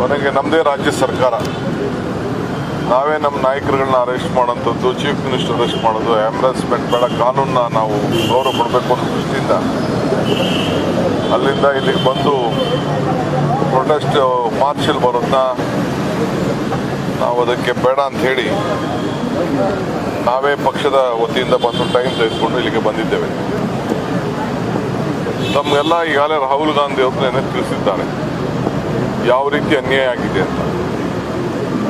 ಕೊನೆಗೆ ನಮ್ಮದೇ ರಾಜ್ಯ ಸರ್ಕಾರ. ನಾವೇ ನಮ್ಮ ನಾಯಕರುಗಳನ್ನ ಅರೆಸ್ಟ್ ಮಾಡೋಂಥದ್ದು ಚೀಫ್ ಮಿನಿಸ್ಟರ್ ಅರೆಸ್ಟ್ ಮಾಡೋದು ಎಂಬ್ರಾಸ್ಮೆಂಟ್ ಬೇಡ ಕಾನೂನನ್ನ ನಾವು ಗೌರವ ಕೊಡಬೇಕು ಅನ್ನೋ ದೃಷ್ಟಿಯಿಂದ ಅಲ್ಲಿಂದ ಇಲ್ಲಿಗೆ ಬಂದು ಪ್ರೊಟೆಸ್ಟ್ ಮಾರ್ಚಲ್ಲಿ ಬರೋದನ್ನ ನಾವು ಅದಕ್ಕೆ ಬೇಡ ಅಂತ ಹೇಳಿ ನಾವೇ ಪಕ್ಷದ ವತಿಯಿಂದ ಬಂದು ಟೈಮ್ ತೆಗೆದುಕೊಂಡು ಇಲ್ಲಿಗೆ ಬಂದಿದ್ದೇವೆ. ನಮಗೆಲ್ಲ ಈಗಾಗಲೇ ರಾಹುಲ್ ಗಾಂಧಿ ಅವರು ನೆನಪು ತಿಳಿಸಿದ್ದಾರೆ ಯಾವ ರೀತಿ ಅನ್ಯಾಯ ಆಗಿದೆ ಅಂತ.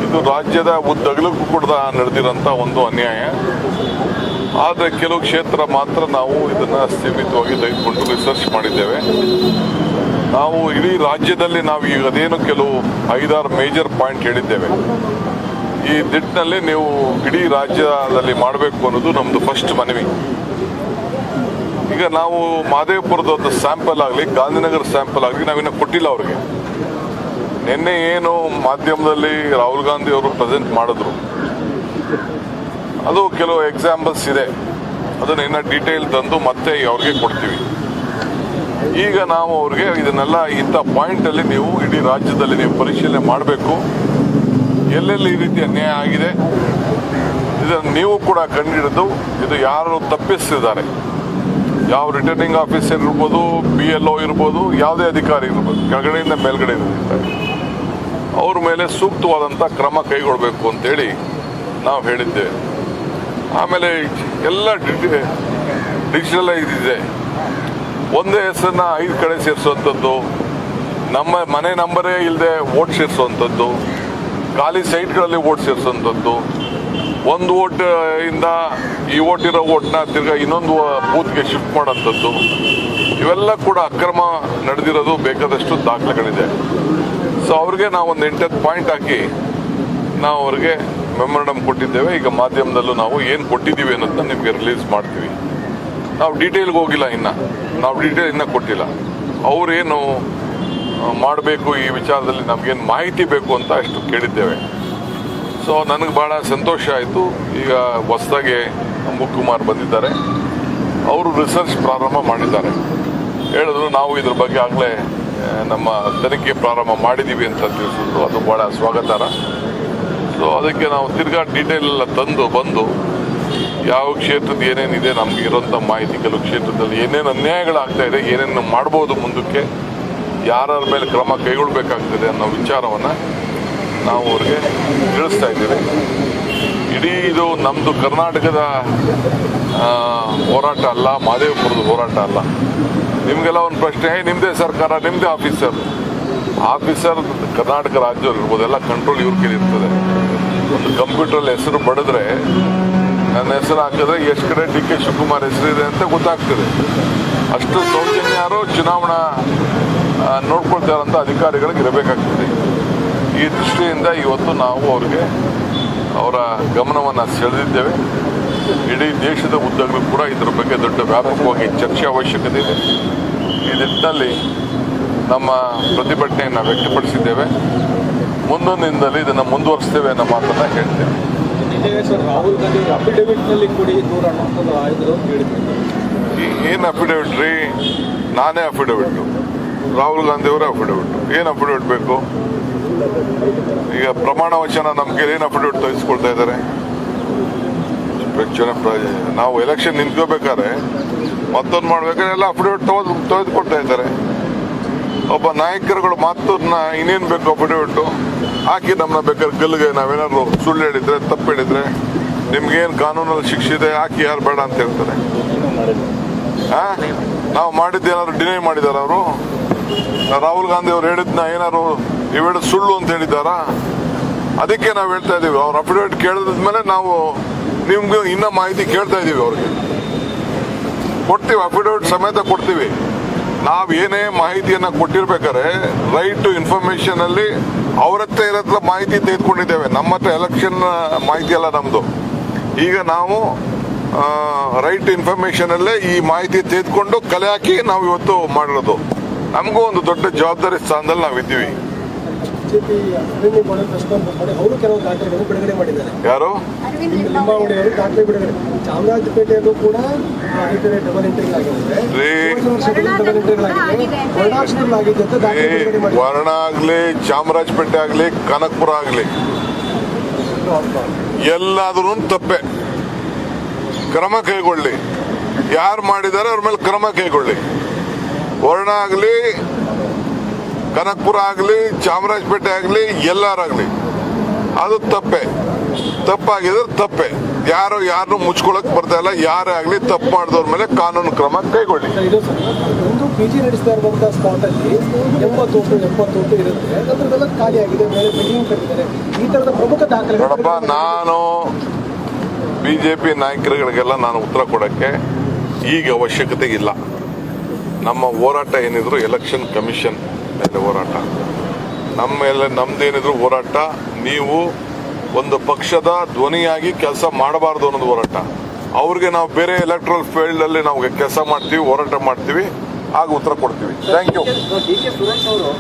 ಇದು ರಾಜ್ಯದ ಉದ್ದಗಲಕ್ಕೂ ಕೂಡ ನಡೆದಿರೋಂಥ ಒಂದು ಅನ್ಯಾಯ. ಆದರೆ ಕೆಲವು ಕ್ಷೇತ್ರ ಮಾತ್ರ ನಾವು ಇದನ್ನ ಸೀಮಿತವಾಗಿ ತೆಗೆದುಕೊಂಡು ರಿಸರ್ಚ್ ಮಾಡಿದ್ದೇವೆ. ನಾವು ಇಡೀ ರಾಜ್ಯದಲ್ಲಿ ನಾವು ಈಗ ಅದೇನು ಕೆಲವು ಐದಾರು ಮೇಜರ್ ಪಾಯಿಂಟ್ ಹೇಳಿದ್ದೇವೆ. ಈ ನಿಟ್ಟಿನಲ್ಲಿ ನೀವು ಇಡೀ ರಾಜ್ಯದಲ್ಲಿ ಮಾಡಬೇಕು ಅನ್ನೋದು ನಮ್ಮದು ಫಸ್ಟ್ ಮನವಿ. ಈಗ ನಾವು ಮಾದೇವಪುರದ ಒಂದು ಸ್ಯಾಂಪಲ್ ಆಗಲಿ, ಗಾಂಧಿನಗರ ಸ್ಯಾಂಪಲ್ ಆಗಲಿ ನಾವಿನ್ನೂ ಕೊಟ್ಟಿಲ್ಲ ಅವ್ರಿಗೆ. ನಿನ್ನೆ ಏನು ಮಾಧ್ಯಮದಲ್ಲಿ ರಾಹುಲ್ ಗಾಂಧಿ ಅವರು ಪ್ರೆಸೆಂಟ್ ಮಾಡಿದ್ರು. ಅದು ಕೆಲವು ಎಕ್ಸಾಂಪಲ್ಸ್ ಇದೆ. ಅದನ್ನ ಇನ್ನ ಡೀಟೇಲ್ ತಂದು ಮತ್ತೆ ಅವ್ರಿಗೆ ಕೊಡ್ತೀವಿ. ಈಗ ನಾವು ಅವ್ರಿಗೆ ಇದನ್ನೆಲ್ಲ ಇಂಥ ಪಾಯಿಂಟ್ ಅಲ್ಲಿ ನೀವು ಇಡೀ ರಾಜ್ಯದಲ್ಲಿ ನೀವು ಪರಿಶೀಲನೆ ಮಾಡಬೇಕು. ಎಲ್ಲೆಲ್ಲಿ ಈ ರೀತಿ ಅನ್ಯಾಯ ಆಗಿದೆ, ಇದನ್ನು ನೀವು ಕೂಡ ಕಂಡುಹಿಡಿದು ಇದು ಯಾರು ತಪ್ಪಿಸ್ತಿದ್ದಾರೆ ಯಾವ ರಿಟರ್ನಿಂಗ್ ಆಫೀಸರ್ ಇರ್ಬೋದು ಬಿ ಎಲ್ ಒ ಇರ್ಬೋದು, ಯಾವುದೇ ಅಧಿಕಾರಿ ಇರ್ಬೋದು, ಕೆಳಗಡೆಯಿಂದ ಮೇಲ್ಗಡೆ ಇರ್ತಾರೆ ಅವ್ರ ಮೇಲೆ ಸೂಕ್ತವಾದಂಥ ಕ್ರಮ ಕೈಗೊಳ್ಳಬೇಕು ಅಂತೇಳಿ ನಾವು ಹೇಳಿದ್ದೆ ಆಮೇಲೆ ಎಲ್ಲ ಡಿಜಿಟಲೈಸ್ ಇದೆ ಒಂದೇ ಹೆಸರನ್ನ ಐದು ಕಡೆ ಸೇರಿಸುವಂಥದ್ದು, ನಮ್ಮ ಮನೆ ನಂಬರೇ ಇಲ್ಲದೆ ಓಟ್ ಸೇರಿಸುವಂಥದ್ದು, ಖಾಲಿ ಸೈಟ್ಗಳಲ್ಲಿ ಓಟ್ ಸೇರಿಸುವಂಥದ್ದು, ಒಂದು ಓಟ್ ಇಂದ ಈ ಓಟ್ ಇರೋ ಓಟ್ನ ತಿರ್ಗ ಇನ್ನೊಂದು ಬೂತ್ಗೆ ಶಿಫ್ಟ್ ಮಾಡೋಂಥದ್ದು ಇವೆಲ್ಲ ಕೂಡ ಅಕ್ರಮ ನಡೆದಿರೋದು ಬೇಕಾದಷ್ಟು ದಾಖಲೆಗಳಿದೆ. ಸೊ ಅವ್ರಿಗೆ ನಾವು ಒಂದು ಎಂಟತ್ತು ಪಾಯಿಂಟ್ ಹಾಕಿ ನಾವು ಅವ್ರಿಗೆ ಮೆಮೊರಂಡಮ್ ಕೊಟ್ಟಿದ್ದೇವೆ. ಈಗ ಮಾಧ್ಯಮದಲ್ಲೂ ನಾವು ಏನು ಕೊಟ್ಟಿದ್ದೀವಿ ಅನ್ನೋದನ್ನ ನಿಮಗೆ ರಿಲೀಸ್ ಮಾಡ್ತೀವಿ. ನಾವು ಡೀಟೇಲ್ಗೆ ಹೋಗಿಲ್ಲ ಇನ್ನು. ನಾವು ಡೀಟೇಲ್ ಇನ್ನೂ ಕೊಟ್ಟಿಲ್ಲ. ಅವರೇನು ಮಾಡಬೇಕು ಈ ವಿಚಾರದಲ್ಲಿ ನಮಗೇನು ಮಾಹಿತಿ ಬೇಕು ಅಂತ ಅಷ್ಟು ಕೇಳಿದ್ದೇವೆ. ಸೊ ನನಗೆ ಭಾಳ ಸಂತೋಷ ಆಯಿತು. ಈಗ ಹೊಸದಾಗಿ ಕುಮಾರ್ ಬಂದಿದ್ದಾರೆ. ಅವರು ರಿಸರ್ಚ್ ಪ್ರಾರಂಭ ಮಾಡಿದ್ದಾರೆ. ಹೇಳಿದ್ರು ನಾವು ಇದ್ರ ಬಗ್ಗೆ ಆಗಲೇ ನಮ್ಮ ತನಿಖೆ ಪ್ರಾರಂಭ ಮಾಡಿದ್ದೀವಿ ಅಂತ ತಿಳಿಸಿದ್ರು. ಅದು ಭಾಳ ಸ್ವಾಗತಾರ ಸೊ ಅದಕ್ಕೆ ನಾವು ತಿರ್ಗಾ ಡೀಟೇಲ್ ಎಲ್ಲ ತಂದು ಬಂದು ಯಾವ ಕ್ಷೇತ್ರದ ಏನೇನಿದೆ ನಮ್ಗೆ ಇರೋಂಥ ಮಾಹಿತಿ, ಕೆಲವು ಕ್ಷೇತ್ರದಲ್ಲಿ ಏನೇನು ಅನ್ಯಾಯಗಳಾಗ್ತಾ ಇದೆ ಏನೇನು ಮಾಡ್ಬೋದು ಮುಂದಕ್ಕೆ, ಯಾರ್ಯಾರ ಮೇಲೆ ಕ್ರಮ ಕೈಗೊಳ್ಳಬೇಕಾಗ್ತದೆ ಅನ್ನೋ ವಿಚಾರವನ್ನು ನಾವು ಅವ್ರಿಗೆ ತಿಳಿಸ್ತಾ ಇದ್ದೀವಿ. ಇಡೀ ಇದು ನಮ್ಮದು ಕರ್ನಾಟಕದ ಹೋರಾಟ ಅಲ್ಲ ಮಹದೇವಪುರದ ಹೋರಾಟ ಅಲ್ಲ. ನಿಮಗೆಲ್ಲ ಒಂದು ಪ್ರಶ್ನೆ. "ಏ, ನಿಮ್ಮದೇ ಸರ್ಕಾರ ನಿಮ್ಮದೇ ಆಫೀಸರ್. ಆಫೀಸರ್ ಕರ್ನಾಟಕ ರಾಜ್ಯದಲ್ಲಿ ಇರ್ಬೋದು ಎಲ್ಲ ಕಂಟ್ರೋಲ್ ಇವ್ರ ಕೈಲಿ ಇರ್ತದೆ. ಒಂದು ಕಂಪ್ಯೂಟ್ರಲ್ಲಿ ಹೆಸರು ಬಡಿದ್ರೆ ನನ್ನ ಹೆಸರು ಹಾಕಿದ್ರೆ ಎಷ್ಟು ಕಡೆ ಡಿ ಕೆ ಶಿವಕುಮಾರ್ ಹೆಸರಿದೆ ಅಂತ ಗೊತ್ತಾಗ್ತದೆ. ಅಷ್ಟು ಸೌಜನ್ಯಾರು ಚುನಾವಣಾ ನೋಡ್ಕೊಳ್ತಾರಂತ ಅಧಿಕಾರಿಗಳಿಗೆ ಇರಬೇಕಾಗ್ತದೆ. ಈ ದೃಷ್ಟಿಯಿಂದ ಇವತ್ತು ನಾವು ಅವ್ರಿಗೆ ಅವರ ಗಮನವನ್ನು ಸೆಳೆದಿದ್ದೇವೆ. ಇಡೀ ದೇಶದ ಉದ್ದಗಳು ಕೂಡ ಇದರ ಬಗ್ಗೆ ದೊಡ್ಡ ವ್ಯಾಪಕವಾಗಿ ಚರ್ಚೆ ಅವಶ್ಯಕತೆ ಇದೆ. ಈ ನಿಟ್ಟಿನಲ್ಲಿ ನಮ್ಮ ಪ್ರತಿಭಟನೆಯನ್ನು ವ್ಯಕ್ತಪಡಿಸಿದ್ದೇವೆ. ಮುಂದೊಂದು ದಿನದಲ್ಲಿ ಇದನ್ನು ಮುಂದುವರಿಸ್ತೇವೆ ಅನ್ನೋ ಮಾತನ್ನು ಹೇಳ್ತೇವೆ ರಾಹುಲ್ ಗಾಂಧಿ ಅಫಿಡವಿಟ್ ಕೊಡಿ ದೂರ ಏನು ಅಫಿಡವಿಟ್ ರೀ? ನಾನೇ ಅಫಿಡವಿಟ್ಟು ರಾಹುಲ್ ಗಾಂಧಿ ಅವರೇ ಅಫಿಡವಿಟ್ ಏನು ಅಫಿಡವಿಟ್ ಬೇಕು? ಈಗ ಪ್ರಮಾಣ ವಚನ ನಮ್ಗೆ ಏನು ಅಫಿಡವಿಟ್ ತೋರಿಸ್ಕೊಳ್ತಾ ಇದ್ದಾರೆ? ಪ್ರ- ನಾವು ಎಲೆಕ್ಷನ್ ನಿಂತ್ಕೋಬೇಕಾದ್ರೆ ಮತ್ತೊಂದು ಮಾಡ್ಬೇಕಾದ್ರೆ ಎಲ್ಲ ಅಫಿಡವಿಟ್ ತೆಗೆದು ತೆಗೆದುಕೊಳ್ತಾ ಇದ್ದಾರೆ. ಒಬ್ಬ ನಾಯಕರುಗಳು ಮಾತನ್ನ ಇನ್ನೇನು ಬೇಕು ಅಫಿಡವಿಟ್ಟು ಹಾಕಿ ನಮ್ಮನ್ನ ಬೇಕಾದ್ರೆ ಗಲ್ಲಿಗೆ ನಾವೇನಾದ್ರು ಸುಳ್ಳು ಹೇಳಿದ್ರೆ, ತಪ್ಪು ಹೇಳಿದ್ರೆ, ನಿಮ್ಗೇನು ಕಾನೂನಲ್ಲಿ ಶಿಕ್ಷೆ ಇದೆ, ಹಾಕಿ ಯಾರು ಬೇಡ ಅಂತ ಹೇಳ್ತಾರೆ. ನಾವು ಮಾಡಿದ್ದೇನಾದ್ರು ಡಿನೈ ಮಾಡಿದಾರ ಅವರು? ರಾಹುಲ್ ಗಾಂಧಿ ಅವ್ರು ಹೇಳಿದ್ನ ಏನಾದ್ರು ನೀವು ಸುಳ್ಳು ಅಂತ ಹೇಳಿದ್ದಾರಾ? ಅದಕ್ಕೆ ನಾವು ಹೇಳ್ತಾ ಇದೀವಿ. ಅವ್ರ ಅಫಿಡವಿಟ್ ಕೇಳಿದ್ಮೇಲೆ ನಾವು ನಿಮ್ಗೆ ಇನ್ನ ಮಾಹಿತಿ ಕೇಳ್ತಾ ಇದೀವಿ ಅವ್ರಿಗೆ. ಕೊಡ್ತೀವಿ ಅಫಿಡವಿಟ್ ಸಮೇತ ಕೊಡ್ತೀವಿ. ನಾವು ಏನೇ ಮಾಹಿತಿಯನ್ನ ಕೊಟ್ಟಿರ್ಬೇಕಾದ್ರೆ ರೈಟ್ ಟು ಇನ್ಫಾರ್ಮೇಶನ್ ಅಲ್ಲಿ ಅವ್ರ ಹತ್ರ ಮಾಹಿತಿ ತೆಗೆದುಕೊಂಡಿದ್ದೇವೆ. ನಮ್ಮ ಹತ್ರ ಎಲೆಕ್ಷನ್ ಮಾಹಿತಿ ಅಲ್ಲ ನಮ್ದು. ಈಗ ನಾವು ರೈಟ್ ಇನ್ಫಾರ್ಮೇಶನ್ ಅಲ್ಲೇ ಈ ಮಾಹಿತಿ ತೆಗೆದುಕೊಂಡು ಕಲೆ ಹಾಕಿ ನಾವು ಇವತ್ತು ಮಾಡಿರೋದು. ನಮಗೂ ಒಂದು ದೊಡ್ಡ ಜವಾಬ್ದಾರಿ ಸ್ಥಾನದಲ್ಲಿ ನಾವು ಇದ್ದೀವಿ. BJP Aravind Limbavali press conference ಮಾಡಿ ಅವರು ಕೆಲವು ದಾಖಲೆಗಳನ್ನು ಬಿಡುಗಡೆ ಮಾಡಿದ್ದಾರೆ. ಯಾರು? ಅರವಿಂದ್ ಲಿಂಬಾವಳಿ ಅವರು ದಾಖಲೆ ಬಿಡುಗಡೆ. ಚಾಮರಾಜಪೇಟೆಯಲ್ಲೂ ಕೂಡ ಐದು ಡಬಲ್ ಎಂಟ್ರಿ ಆಗಿದೆ. ವರ್ಣ ಆಗ್ಲಿ ಚಾಮರಾಜಪೇಟೆ ಆಗ್ಲಿ ಕನಕಪುರ ಆಗ್ಲಿ ಎಲ್ಲಾದ್ರೂ ತಪ್ಪೆ. ಕ್ರಮ ಕೈಗೊಳ್ಳಿ. ಯಾರು ಮಾಡಿದ್ದಾರೆ ಅವ್ರ ಮೇಲೆ ಕ್ರಮ ಕೈಗೊಳ್ಳಿ. ವರ್ಣ ಆಗಲಿ ಕನಕಪುರ ಆಗಲಿ ಚಾಮರಾಜಪೇಟೆ ಆಗಲಿ ಎಲ್ಲರಾಗಲಿ ಅದು ತಪ್ಪೆ. ತಪ್ಪಾಗಿದ್ರೆ ತಪ್ಪೆ. ಯಾರು ಯಾರನ್ನು ಮುಚ್ಕೊಳಕ್ ಬರ್ತಾ ಇಲ್ಲ ಯಾರೇ ಆಗಲಿ ತಪ್ಪು ಮಾಡಿದವ್ರ ಮೇಲೆ ಕಾನೂನು ಕ್ರಮ ಕೈಗೊಳ್ಳಿ. ನೋಡಪ್ಪ ನಾನು ಬಿಜೆಪಿ ನಾಯಕರುಗಳಿಗೆಲ್ಲ ನಾನು ಉತ್ತರ ಕೊಡಕ್ಕೆ ಈಗ ಅವಶ್ಯಕತೆ ಇಲ್ಲ. ನಮ್ಮ ಹೋರಾಟ ಏನಿದ್ರು ಎಲೆಕ್ಷನ್ ಕಮಿಷನ್ ಮೇಲೆ ಹೋರಾಟ. ನಮ್ಮ ಮೇಲೆ ನಮ್ದೇನಿದ್ರು ಹೋರಾಟ ನೀವು ಒಂದು ಪಕ್ಷದ ಧ್ವನಿಯಾಗಿ ಕೆಲಸ ಮಾಡಬಾರ್ದು ಅನ್ನೋದು ಹೋರಾಟ. ಅವ್ರಿಗೆ ನಾವು ಬೇರೆ ಎಲೆಕ್ಟ್ರಲ್ ಫೀಲ್ಡ್ ಅಲ್ಲಿ ನಾವು ಕೆಲಸ ಮಾಡ್ತೀವಿ ಹೋರಾಟ ಮಾಡ್ತೀವಿ ಆಗ ಉತ್ತರ ಕೊಡ್ತೀವಿ. Thank you D K Suresh ಅವರು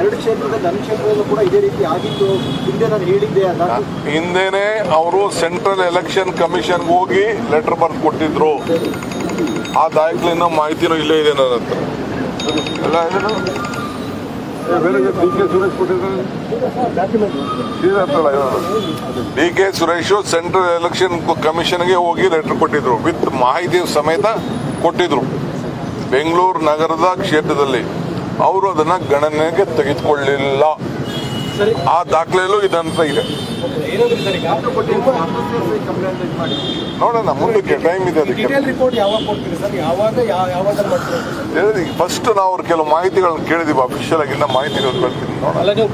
ಎರಡು ಕ್ಷೇತ್ರದ ನನ್ನ ಕ್ಷೇತ್ರದಲ್ಲೂ ಕೂಡ ಇದೇ ರೀತಿ ಆಗಿತ್ತು. ಹಿಂದೆ ನಾನು ಹೇಳಿದ್ದೆ ಅದ ಹಿಂದೆನೆ ಅವರು ಸೆಂಟ್ರಲ್ ಎಲೆಕ್ಷನ್ ಕಮಿಷನ್ ಹೋಗಿ ಲೆಟರ್ ಬರ್ದು ಕೊಟ್ಟಿದ್ರು. ಆ ದಾಖಲೆನ ಮಾಹಿತಿನೂ ಇಲ್ಲೇ ಇದೆ ನನ್ನ ಹತ್ರ. ಎಲ್ಲ ಬೇರೆ D K Suresh D K Suresh central election ಕಮಿಷನ್ಗೆ ಹೋಗಿ ಲೆಟರ್ ಕೊಟ್ಟಿದ್ರು. ವಿತ್ ಮಾಹಿತಿ ಸಮೇತ ಕೊಟ್ಟಿದ್ರು. ಬೆಂಗಳೂರು ನಗರದ ಕ್ಷೇತ್ರದಲ್ಲಿ. ಅವರು ಅದನ್ನ ಗಣನೆಗೆ ತೆಗೆದುಕೊಳ್ಳಿಲ್ಲ. ಆ ದಾಖಲೆಯಲ್ಲೂ ಇದಂತ ಇದೆ. ಏನಂದ್ರೆ ಸರ್ ಈಗ ಕಂಪ್ಲೇಂಟ್ ಮಾಡಿ. ನೋಡೋಣ ಮುಂದಕ್ಕೆ ಟೈಮ್ ಇದೆ ಅದಕ್ಕೆ. ಡಿಟೇಲ್ ರಿಪೋರ್ಟ್ ಯಾವಾಗ ಕೊಡ್ತೀರಿ ಸರ್? ಯಾವಾಗ ಯಾವ ಯಾವಾಗ ಮಾಡ್ತೀರಿ ಫಸ್ಟ್ ನಾವು ಅವ್ರ ಕೆಲವು ಮಾಹಿತಿಗಳನ್ನ ಕೇಳಿದೀವಿ ಅಫಿಷಿಯಲ್ ಆಗಿ ಇನ್ನ ಮಾಹಿತಿಗಳು ಕೇಳ್ತೀನಿ ನೋಡೋಣ. ಅಲ್ಲ ನೀವು